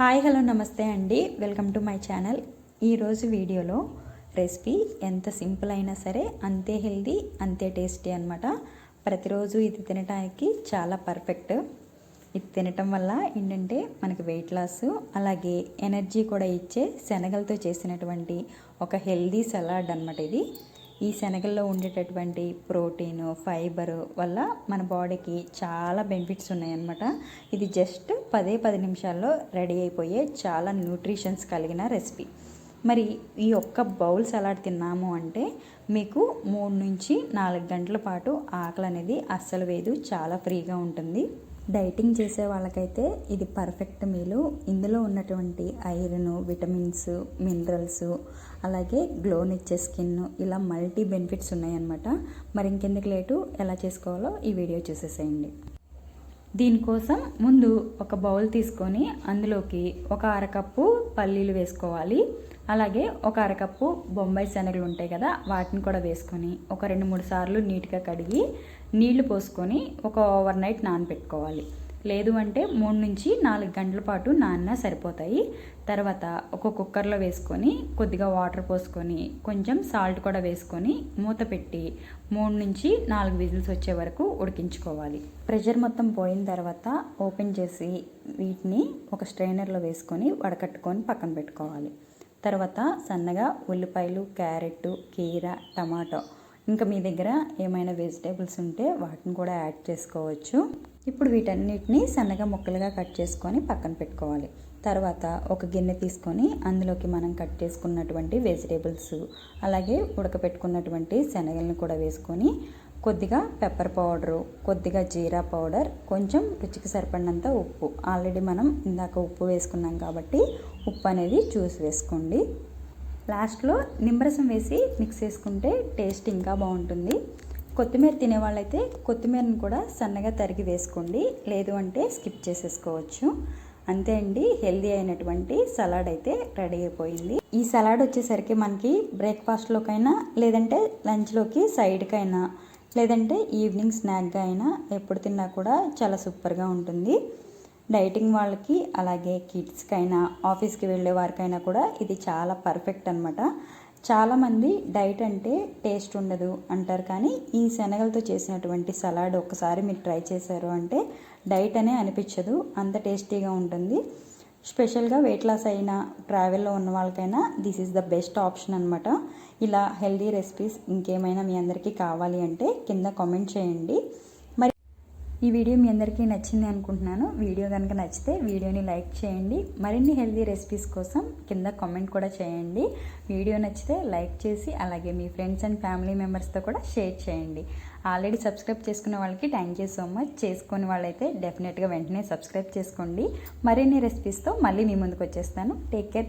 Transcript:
Hi hello నమస్తే అండి. Welcome to my channel. ఈరోజు వీడియోలో రెసిపీ ఎంత సింపుల్ అయినా సరే అంతే హెల్దీ అంతే టేస్టీ అనమాట ప్రతిరోజు ఇది తినడానికి చాలా పర్ఫెక్ట్. ఇది తినటం వల్ల ఏంటంటే మనకి వెయిట్ లాస్ అలాగే ఎనర్జీ కూడా ఇచ్చే శనగలతో చేసినటువంటి ఒక హెల్దీ సలాడ్ అనమాట ఇది. ఈ శనగల్లో ఉండేటటువంటి ప్రోటీన్ ఫైబర్ వల్ల మన బాడీకి చాలా బెనిఫిట్స్ ఉన్నాయన్నమాట. ఇది జస్ట్ పదే పది నిమిషాల్లో రెడీ అయిపోయే చాలా న్యూట్రిషన్స్ కలిగిన రెసిపీ. మరి ఈ ఒక్క బౌల్ సలాడ్ తిన్నాము అంటే మీకు మూడు నుంచి నాలుగు గంటల పాటు ఆకలి అనేది అస్సలు వేదు చాలా ఫ్రీగా ఉంటుంది. డైటింగ్ చేసే వాళ్ళకైతే ఇది పర్ఫెక్ట్ మీలు. ఇందులో ఉన్నటువంటి ఐరన్ విటమిన్స్ మినరల్స్ అలాగే గ్లోనిచ్చే స్కిన్ ఇలా మల్టీ బెనిఫిట్స్ ఉన్నాయన్నమాట. మరి ఇంకెందుకు లేటు? ఎలా చేసుకోవాలో ఈ వీడియో చూసేసేయండి. దీనికోసం ముందు ఒక బౌల్ తీసుకొని అందులోకి ఒక అరకప్పు పల్లీలు వేసుకోవాలి. అలాగే ఒక అరకప్పు బొంబాయి శనగలు ఉంటాయి కదా వాటిని కూడా వేసుకొని ఒక రెండు మూడు సార్లు నీట్గా కడిగి నీళ్ళు పోసుకొని ఒక ఓవర్ నైట్ నానబెట్టుకోవాలి లేదు అంటే మూడు నుంచి నాలుగు గంటల పాటు నాన్న సరిపోతాయి. తర్వాత ఒక కుక్కర్లో వేసుకొని కొద్దిగా వాటర్ పోసుకొని కొంచెం సాల్ట్ కూడా వేసుకొని మూత పెట్టి మూడు నుంచి నాలుగు విజిల్స్ వచ్చే వరకు ఉడికించుకోవాలి. ప్రెషర్ మొత్తం పోయిన తర్వాత ఓపెన్ చేసి వీటిని ఒక స్ట్రైనర్లో వేసుకొని వడకట్టుకొని పక్కన పెట్టుకోవాలి. తర్వాత సన్నగా ఉల్లిపాయలు క్యారెట్ కీర టమాటో ఇంకా మీ దగ్గర ఏమైనా వెజిటేబుల్స్ ఉంటే వాటిని కూడా యాడ్ చేసుకోవచ్చు. ఇప్పుడు వీటన్నిటిని సన్నగా ముక్కలుగా కట్ చేసుకొని పక్కన పెట్టుకోవాలి. తర్వాత ఒక గిన్నె తీసుకొని అందులోకి మనం కట్ చేసుకున్నటువంటి వెజిటేబుల్స్ అలాగే ఉడకపెట్టుకున్నటువంటి శనగలను కూడా వేసుకొని కొద్దిగా పెప్పర్ పౌడరు కొద్దిగా జీరా పౌడర్ కొంచెం రుచికి సరిపడినంత ఉప్పు. ఆల్రెడీ మనం ఇందాక ఉప్పు వేసుకున్నాం కాబట్టి ఉప్పు అనేది చూసి వేసుకోండి. లాస్ట్లో నిమ్మరసం వేసి మిక్స్ చేసుకుంటే టేస్ట్ ఇంకా బాగుంటుంది. కొత్తిమీర తినేవాళ్ళైతే కొత్తిమీరను కొత్తిమీరని కూడా సన్నగా తరిగి వేసుకోండి. లేదు అంటే స్కిప్ చేసేసుకోవచ్చు. అంతే అండి హెల్దీ అయినటువంటి సలాడ్ అయితే రెడీ అయిపోయింది. ఈ సలాడ్ వచ్చేసరికి మనకి బ్రేక్ఫాస్ట్లోకైనా లేదంటే లంచ్లోకి సైడ్కైనా లేదంటే ఈవినింగ్ స్నాక్గా అయినా ఎప్పుడు తిన్నా కూడా చాలా సూపర్గా ఉంటుంది. డైటింగ్ వాళ్ళకి అలాగే కిడ్స్కి అయినా ఆఫీస్కి వెళ్ళే వారికైనా కూడా ఇది చాలా పర్ఫెక్ట్ అనమాట చాలామంది డైట్ అంటే టేస్ట్ ఉండదు అంటారు కానీ ఈ శనగలతో చేసినటువంటి సలాడ్ ఒకసారి మీరు ట్రై చేశారు అంటే డైట్ అనే అనిపించదు అంత టేస్టీగా ఉంటుంది. స్పెషల్గా వెయిట్ లాస్ అయినా ట్రావెల్లో ఉన్న వాళ్ళకైనా this is the best option అనమాట ఇలా హెల్దీ రెసిపీస్ ఇంకేమైనా మీ అందరికీ కావాలి అంటే కింద కామెంట్ చేయండి. ఈ వీడియో మీ అందరికీ నచ్చింది అనుకుంటున్నాను. వీడియో కనుక నచ్చితే వీడియోని లైక్ చేయండి. మరిన్ని హెల్దీ రెసిపీస్ కోసం కింద కామెంట్ కూడా చేయండి. వీడియో నచ్చితే లైక్ చేసి అలాగే మీ ఫ్రెండ్స్ అండ్ ఫ్యామిలీ మెంబర్స్తో కూడా షేర్ చేయండి. ఆల్రెడీ సబ్స్క్రైబ్ చేసుకున్న వాళ్ళకి థ్యాంక్ యూ సో మచ్. చేసుకునే వాళ్ళైతే డెఫినెట్గా వెంటనే సబ్స్క్రైబ్ చేసుకోండి. మరిన్ని రెసిపీస్తో మళ్ళీ మీ ముందుకు వచ్చేస్తాను. Take care.